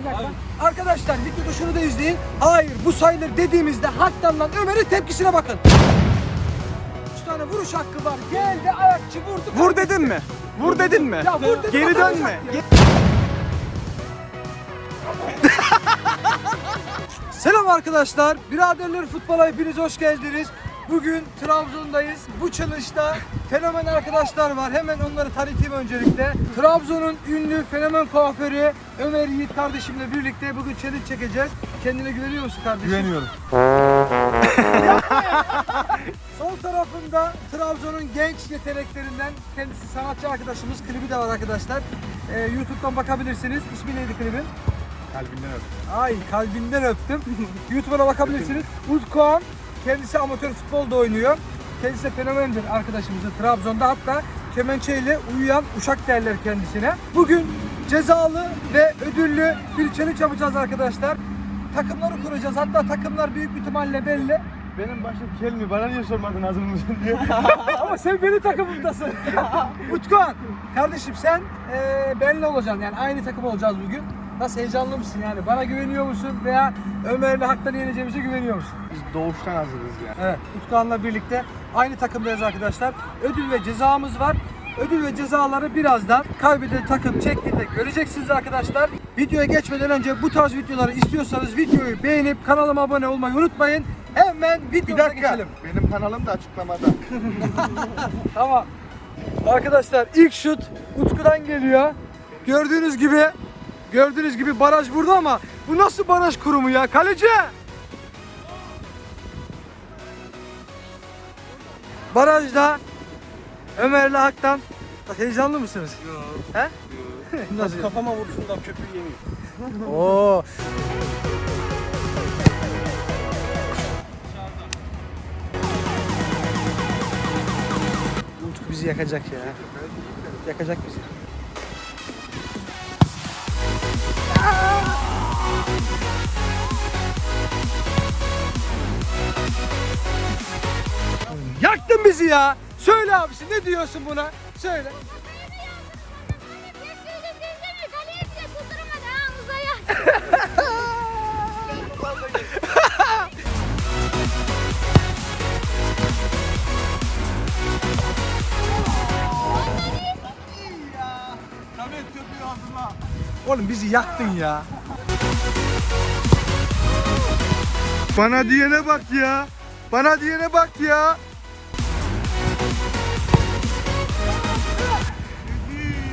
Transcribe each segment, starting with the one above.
Bir dakika. Arkadaşlar videoda şunu da izleyin. Hayır bu sayılır dediğimizde Haktan'dan Ömer'in tepkisine bakın. 3 tane vuruş hakkı var. Geldi ayakçı vurdu. Vur dedin mi? Vur dedin mi? Ya vur dedim, Geri dönme. hakkı ya. Ge- Selam arkadaşlar. Biraderler futbola hepiniz hoş geldiniz. Bugün Trabzon'dayız. Bu challenge'da fenomen arkadaşlar var. Hemen onları tanıtayım öncelikle. Trabzon'un ünlü fenomen kuaförü Ömer Yiğit kardeşimle birlikte bugün challenge çekeceğiz. Kendine güveniyor musun kardeşim? Güveniyorum. Sol tarafında Trabzon'un genç yeteneklerinden kendisi sanatçı arkadaşımız. Klibi de var arkadaşlar. Ee, YouTube'dan bakabilirsiniz. İsmi neydi klibin? Kalbinden öp. Ay kalbinden öptüm. YouTube'a bakabilirsiniz. Utkan kendisi amatör futbolda oynuyor. Kendisi de fenomendir arkadaşımızın Trabzon'da hatta kemençeyle uyuyan uşak derler kendisine. Bugün cezalı ve ödüllü bir challenge yapacağız arkadaşlar. Takımları kuracağız. Hatta takımlar büyük bir ihtimalle belli. Benim başım kelmi. Bana niye sormadın hazır mısın diye. Ama sen benim takımımdasın. Utkan, kardeşim sen eee benimle olacaksın yani aynı takım olacağız bugün. Nasıl heyecanlı mısın yani? Bana güveniyor musun veya Ömer'le Hak'tan yeneceğimize güveniyor musun? Biz doğuştan hazırız yani. Evet, Utkan'la birlikte aynı takımdayız arkadaşlar. Ödül ve cezamız var. Ödül ve cezaları birazdan kaybeden takım çektiğinde göreceksiniz arkadaşlar. Videoya geçmeden önce bu tarz videoları istiyorsanız videoyu beğenip kanalıma abone olmayı unutmayın. Hemen videomuza geçelim. Benim kanalım da açıklamada. Tamam. Arkadaşlar ilk şut Utku'dan geliyor. Gördüğünüz gibi gördüğünüz gibi baraj burada ama bu nasıl baraj kurumu ya? Kaleci! Barajda Ömer'le Hak'tan heyecanlı mısınız? Yok. He? nasıl? Kafama vursun da köpüğü yemeyeyim. Oo. Bizi yakacak ya. Yakacak bizi. Bizi ya. Söyle abisi ne diyorsun buna? Söyle. Hazırla. Oğlum bizi yaktın ya. Bana diyene bak ya. Bana diyene bak ya.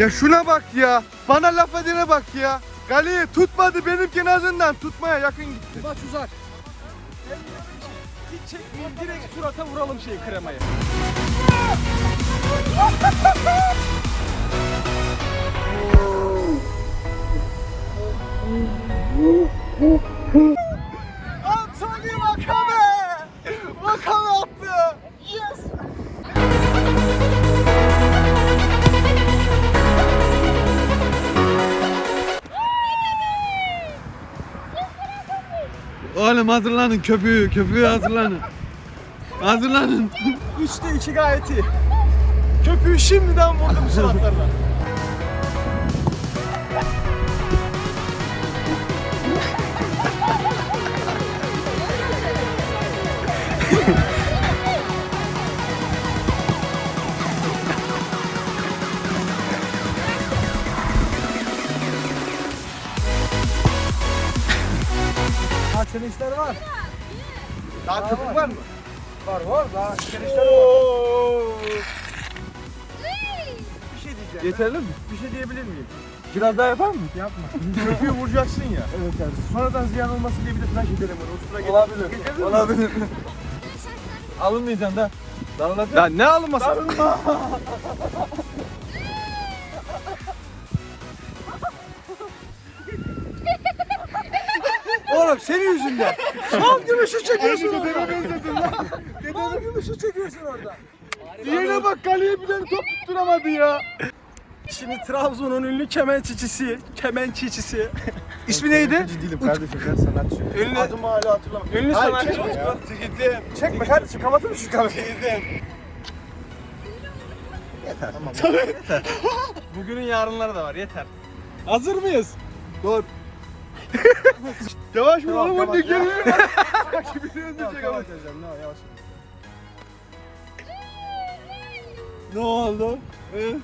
Ya şuna bak ya. Bana laf edene bak ya. Kaleye tutmadı benimki azından tutmaya yakın gitti. Maç uzar. Hiç çekmeyin direkt surata vuralım şey kremayı. Antonio Oğlum hazırlanın köpüğü, köpüğü hazırlanın. hazırlanın. 3'te 2 gayet iyi. Köpüğü şimdiden vurdum suratlarına. Yeterli mi? Bir şey diyebilir miyim? Biraz daha yapar mı? Yapma. Köpüğü vuracaksın ya. Evet kardeşim. Sonradan ziyan olmasın diye bir de tıraş edelim onu. O sıra Olabilir. Getirdin? Olabilir. Alınmayacaksın da. Darılacak. Ya ne alınması? Darılma. Oğlum senin yüzünden. Al gümüşü çekiyorsun Aynı orada. dedeme benzedim lan. Al gümüşü çekiyorsun orada. Diyene bak kaleye bile top tutturamadı ya. Şimdi Trabzon'un ünlü kemençicisi, kemençicisi. İsmi neydi? değilim kardeşim ben sanatçıyım. Ünlü- Adımı hala hatırlamam. Ünlü Hayır, sanatçı çekme ya. Utku. Çekme kardeşim kapatır mısın şu kamerayı? Tamam. Bugünün yarınları da var yeter. Hazır mıyız? Dur. Yavaş vur Tamam, oğlum tamam, ya. geliyor. Sanki biri öldürecek ama. Ne oldu? He?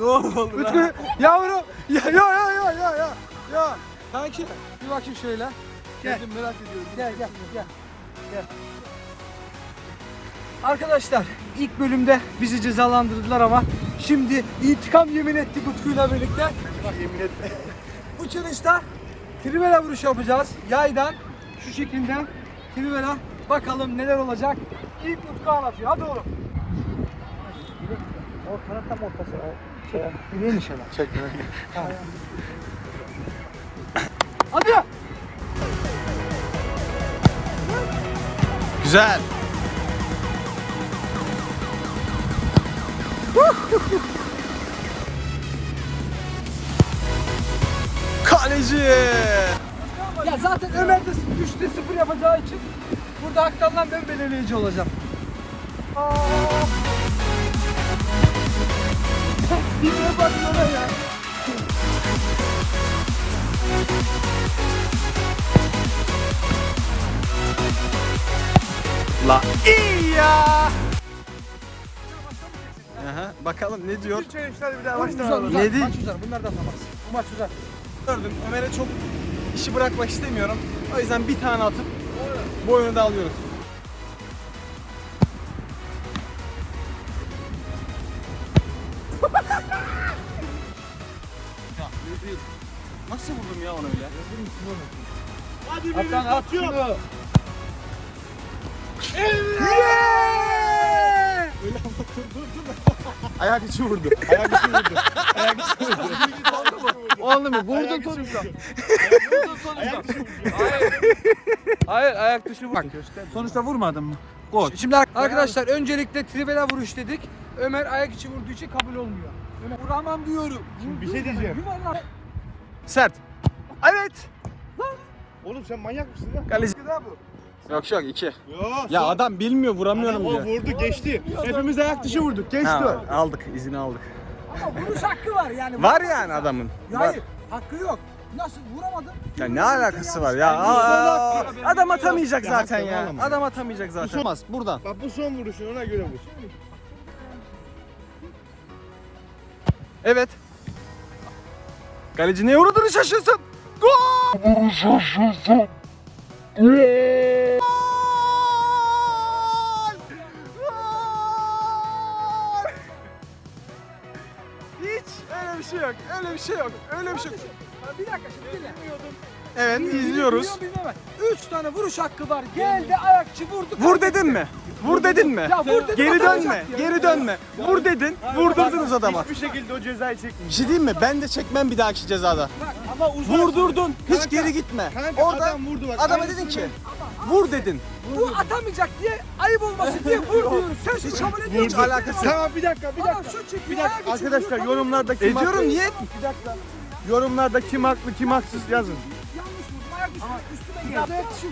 Ne oldu lan? Utku yavrum. Ya ya ya ya ya ya. Ya kanki bir bakayım şöyle. Gel. Geldim merak ediyorum. Gel gel gel. Gel. Arkadaşlar ilk bölümde bizi cezalandırdılar ama şimdi intikam yemin ettik Utku'yla birlikte. Yemin etme. Bu challenge'da trivela vuruş yapacağız. Yaydan şu şekilde trivela bakalım neler olacak. İlk Utku anlatıyor. Hadi oğlum. O kanat tam ortası. Şey, bileğin inşallah. Çekme. Hadi. Güzel. Kaleci. Ya zaten Ömer de 3'te 0 yapacağı için burada Haktan'dan ben belirleyici olacağım. Aa! Dinle bak ya. La iyi ya. Aha, bakalım ne diyor? Bir daha baştan uzar, alalım. uzar. Ne? Maç uzar. Bunlar da atamaz. Bu maç uzar. Gördüm. Ömer'e çok işi bırakmak istemiyorum. O yüzden bir tane atıp bu oyunu da alıyoruz. Nasıl vurdum ya onu öyle? Hadi bir atıyor. Ayak içi vurdu. Ayak içi vurdu. Ayak içi vurdu. Oldu mu? Oldu mu? Vurdun sonuçta. Vurdun sonuçta. Hayır. Hayır ayak dışı vurdu. Sonuçta vurmadın mı? Gol. Şimdi arkadaşlar öncelikle trivela vuruş dedik. Ömer ayak içi vurduğu için kabul olmuyor. Ömer vuramam diyorum. Şimdi bir şey diyeceğim. Yuvarlak. Sert. Evet. Oğlum sen manyak mısın lan? Kaleci. Yok yok iki. Ya adam bilmiyor vuramıyorum O diyor. vurdu geçti. Hepimiz ayak dışı vurduk. Geçti Ha, aldık izini aldık. Ama vuruş hakkı var yani. Var yani adamın. Ya Var. Hayır hakkı yok. Nasıl vuramadın? Ya ne alakası var ya? Aa, adam atamayacak zaten ya. Adam atamayacak zaten. Olmaz buradan. Bak bu son vuruşun ona göre vur. Evet. Kaleci neye uğradığını şaşırsın. Gol! Şaşırsın. Gol! Hiç öyle bir şey yok. Öyle bir şey yok. Öyle bir şey yok. Bir dakika şimdi dinle. Evet Bil- izliyoruz. biliyor, bilmem. Üç tane vuruş hakkı var. Geldi ayakçı vurdu. Vur dedin mi? Vur dedin mi? Ya vur dedim, Geri dönme. ya. Geri dönme. Vur dedin. Vurdurdunuz adama. Hiçbir şekilde o cezayı Bir çekmeyecek. şey diyeyim mi? Ben de çekmem bir dahaki cezada. Ama uzak. Vurdurdun. Hiç geri gitme. Kanka Orada adam vurdu bak. adama dedin ki vur dedin. Bu atamayacak diye ayıp olmasın diye vur diyoruz. Sen şu kabul ediyorsun. Hiç alakası yok. Tamam bir dakika bir Adam dakika. şu çekiyor. Bir dakika arkadaşlar yorumlarda kim Ediyorum haklı? niye? Bir dakika. Yorumlarda kim haklı kim haksız yazın.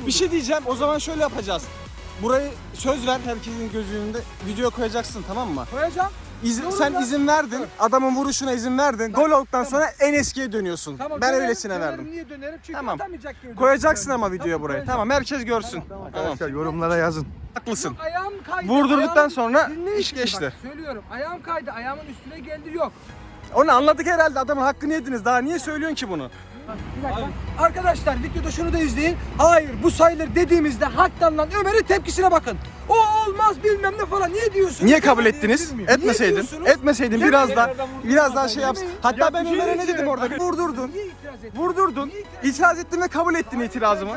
Bir şey diyeceğim. O zaman şöyle yapacağız. Burayı söz ver herkesin gözü önünde. Video koyacaksın tamam mı? Koyacağım. İzin, sen ver. izin verdin. Adamın vuruşuna izin verdin. Gol olduktan sonra en eskiye dönüyorsun. Tamam, ben dönerim, öylesine dönerim. verdim. Niye dönerim? Çünkü Tamam. atamayacak dönerim. Koyacaksın ama videoya Tamam, buraya. koyacağım. Tamam herkes görsün. Tamam, Tamam. Arkadaşlar yorumlara yazın. Haklısın. Ayağım kaydı. Vurdurduktan ayağım- sonra Dinle iş şimdi geçti. Bak, söylüyorum. Ayağım kaydı. Ayağımın üstüne geldi yok. Onu anladık herhalde. Adamın hakkını yediniz. Daha niye söylüyorsun ki bunu? Bir dakika. Arkadaşlar videoda şunu da izleyin. Hayır bu sayılır dediğimizde Haktan'dan Ömer'in tepkisine bakın. O olmaz bilmem ne falan. Niye diyorsun? Niye kabul ettiniz? Niye Etmeseydin. diyorsunuz? Etmeseydin Yemin biraz daha ederim biraz daha şey yapsın. Yemin- Hatta ben şey Ömer'e ne diyeceğim. dedim orada? Vurdurdun. Niye itiraz ettin? Vurdurdun. Niye itiraz- İtiraz ettin ve kabul ettin itirazımı.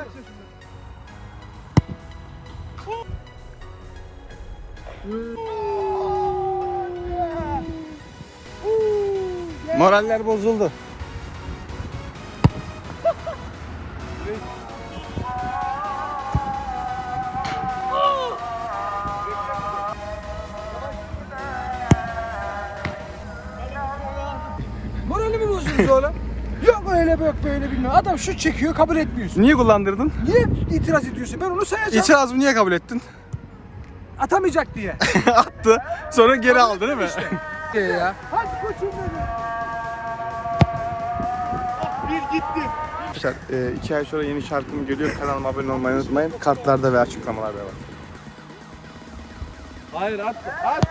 Moraller bozuldu. Yok öyle yok böyle bilmem. Adam şu çekiyor kabul etmiyorsun. Niye kullandırdın? Niye itiraz ediyorsun? Ben onu sayacağım. İtirazımı niye kabul ettin? Atamayacak diye. Attı. Sonra geri aldı değil mi? ya. Hadi koçum benim. Bir gitti. Arkadaşlar e, iki ay sonra yeni şarkım geliyor. Kanalıma abone olmayı unutmayın. Kartlarda ve açıklamalarda var. Hayır at. At.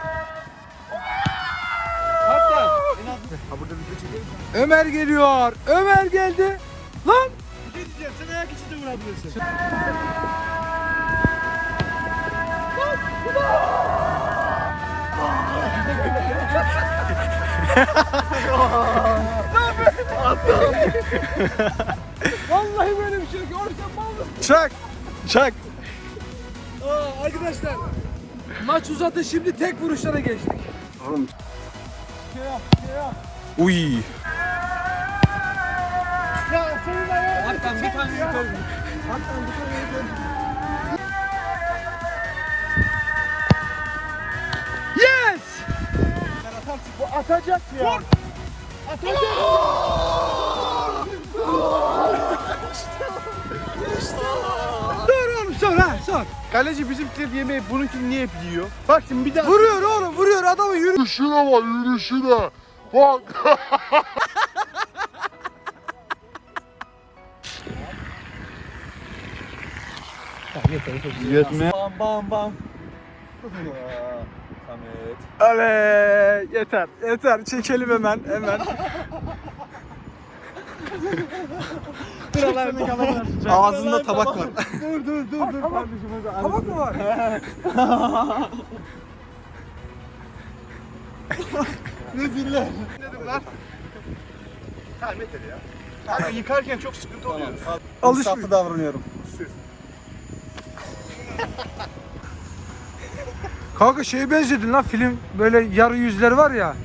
Ömer geliyor. Ömer geldi. Lan vallahi böyle bir şey yok. Orada mal Çak! Çak! Aa, arkadaşlar maç uzadı şimdi tek vuruşlara geçtik. Oğlum. Uy. Ya senin ayağın. Hakan bir tane yukarı. Hakan bir tane yukarı. Yes! Bu atacak ya. Atacak. Dur oğlum sor ha sor. Kaleci bizimkiler yemeği bununkini niye hep yiyor? Bak şimdi bir daha. Vuruyor oğlum vuruyor adamı yürü. Yürüyüşüne bak yürüyüşüne. Bak. Yetme. Bam bam bam. Samet. Ale yeter yeter çekelim hemen hemen. Ağzında tabak var. Dur dur dur dur kardeşim. Tabak mı var? Tamam yeter ya. Kanka yıkarken çok sıkıntı oluyor. Alışmıyor. davranıyorum. Kanka şeye benzedin lan film böyle yarı yüzler var ya.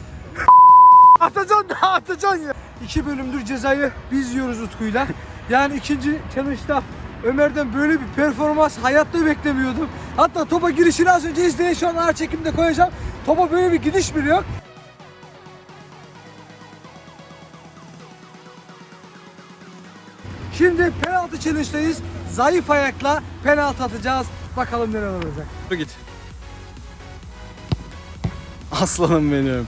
atacaksın da atacaksın ya. İki bölümdür cezayı biz yiyoruz Utku'yla. Yani ikinci challenge'da Ömer'den böyle bir performans hayatta beklemiyordum. Hatta topa girişini az önce izleyin şu an ağır çekimde koyacağım. Topa böyle bir gidiş bile yok. Şimdi penaltı challenge'dayız. Zayıf ayakla penaltı atacağız. Bakalım neler olacak. Git. Aslanım benim.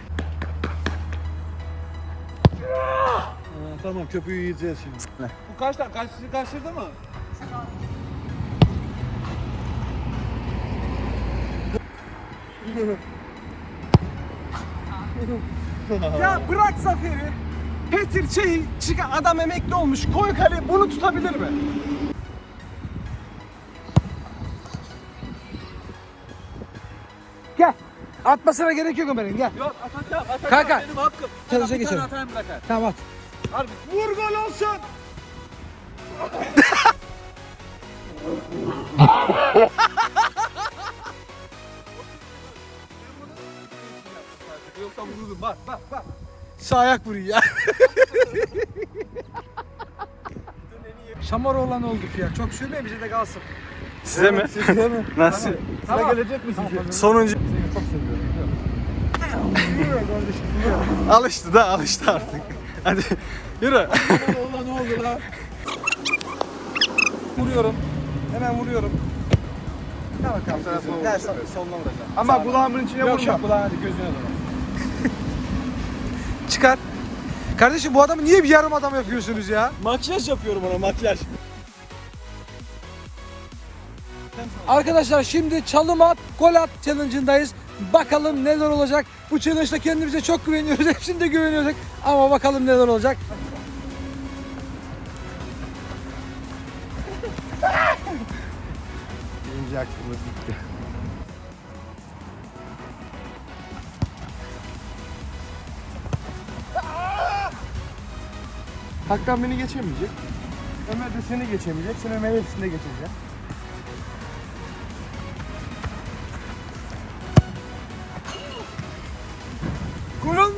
Tamam köpüğü yiyeceğiz şimdi. Bu kaçtan? Kaç, kaçırdı mı? Ya bırak Zafer'i. Petir şey çıkan adam emekli olmuş. Koy kale bunu tutabilir mi? Gel. Atmasına gerek yok Ömer'in gel. Yok atacağım atacağım. Kanka, Benim hakkım. Bir tane geçelim. atayım. Tamam at. Harbi. Vur gol olsun. Yoksa vururum bak bak bak. Sağ ayak vuruyor ya. Şamar olan olduk ya. Çok sürmeyin bize de kalsın. Size mi? Size mi? Nasıl? Tamam. gelecek misin? Sonuncu. Çok seviyorum. Alıştı da alıştı artık. Hadi yürü. Allah ne oldu lan? Vuruyorum. Hemen vuruyorum. Tamam bakalım. Gel son, sonuna vuracağım. Ama kulağımın içine Yok vurma. yok kulağına hadi gözüne doğru. Çıkar. Kardeşim bu adamı niye bir yarım adam yapıyorsunuz ya? Makyaj yapıyorum ona makyaj. Arkadaşlar şimdi çalım at, gol at challenge'ındayız. Bakalım neler olacak. Bu challenge'da kendimize çok güveniyoruz. Hepsinde güveniyoruz. Ama bakalım neler olacak. Birinci hakkımız gitti. Hakan beni geçemeyecek. Ömer de seni geçemeyecek. Sen Ömer'in hepsinde geçeceksin.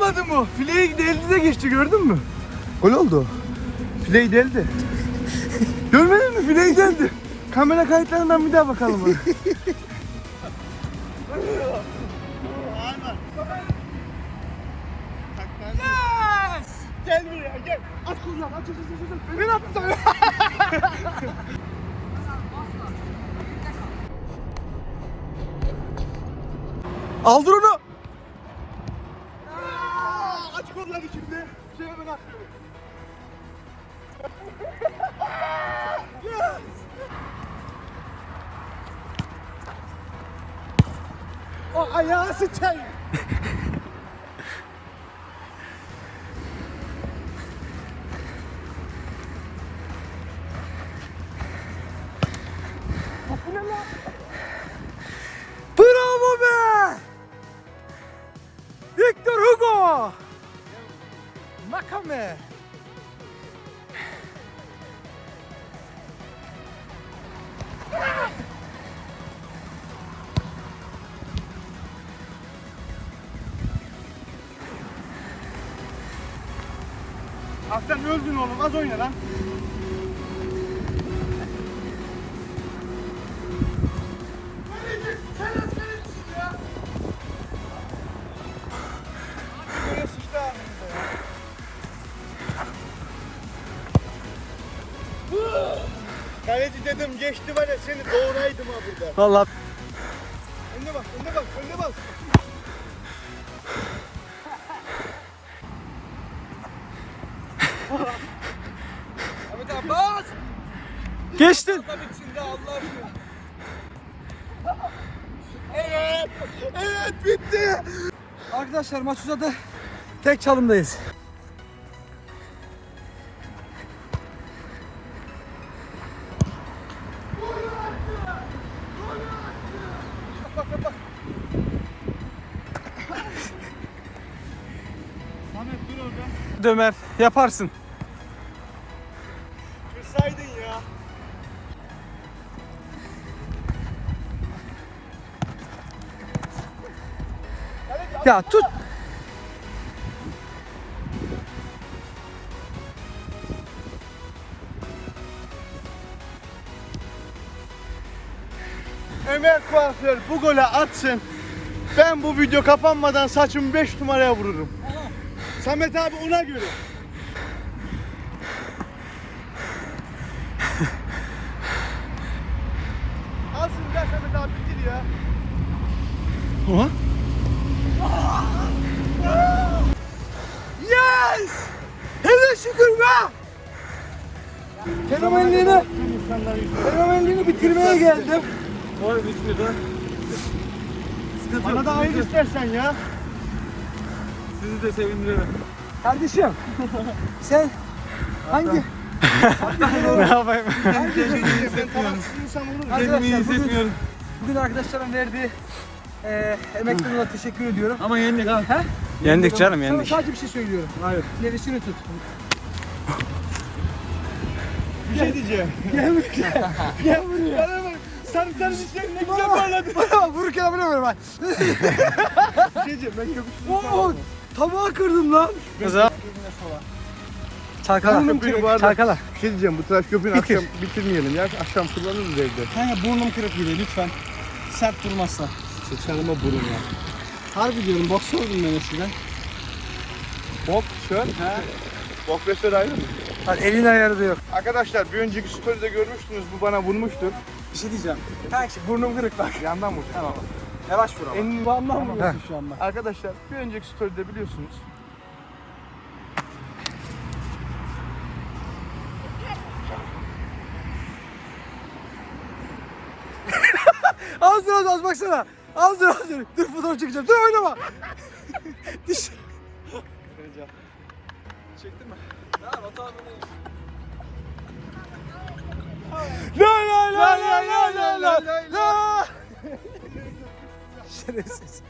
Olmadı mı? Fileyi deldi de geçti gördün mü? Gol oldu. Fileyi deldi. Görmedin mi? Fileyi deldi. Kamera kayıtlarından bir daha bakalım. Gel buraya gel. Aç kulağını aç aç aç aç. Ben attım. Aldır onu. Şimdi. Şey hemen atlıyorum. yes. O ayağı sıçayım. Makame! Aslan öldün oğlum az oyna lan. Dedim geçti var ya seni doğraydım ha burada. Vallahi Önüne bak, önüne bak, önüne bak. Ahmet abi bas! Geçtin. Bitsin de Allah aşkına. Evet, evet bitti. Arkadaşlar maç uzadı. Tek çalımdayız. Orada. Dömer yaparsın. Kırsaydın ya. Ya tut. Ömer Kuaför bu golü atsın. Ben bu video kapanmadan saçımı 5 numaraya vururum. Samet abi ona göre. Alsın gel Samet abi bitir ya. Oha. Yes! Hele şükür be! Fenomenliğini, fenomenliğini bitirmeye geldim. Bana da hayır istersen ya. Sizi de sevindiririm. Kardeşim, sen hangi? ne yapayım? ben tamaksız insan Kendimi hissetmiyorum. bugün arkadaşlarım verdiği e, emeklerine dolayı teşekkür ediyorum. Ama yendik abi. He? Yendik canım Sana yendik. sadece bir şey söylüyorum. Hayır. Nefesini tut. Bir şey diyeceğim. Gel buraya. Gel buraya. Bana bak. Sarı sarı dişlerin ne güzel parladı. Bana bak vururken abone ol bak. Bir şey diyeceğim ben köpüştüm. Tabağı kırdım lan. Kızım. Çalkala. Burnum kırık. Çalkala. Bir şey diyeceğim bu tıraş köpüğünü Bitir. akşam bitirmeyelim ya. Akşam kullanırız evde. Kanka burnum kırık gibi lütfen. Sert durmazsa. Sıçanıma burun ya. Harbi diyorum boksördüm ben eskiden. Bok, şör. He. Bok ve şör ayrı mı? Hadi elin ayarı da yok. Arkadaşlar bir önceki story'de görmüştünüz bu bana vurmuştur. Bir şey diyeceğim. Kanka burnum kırık bak. Yandan vurdu. Tamam. Yavaş vur ama. En Kulağımdan vuruyorsun şu anda. Arkadaşlar bir önceki story'de biliyorsunuz. Az dur az az baksana. Az dur az dur. Dur fotoğraf çekeceğim. Dur oynama. Diş. Çektin mi? La la la la la la la la. Şerefsiz.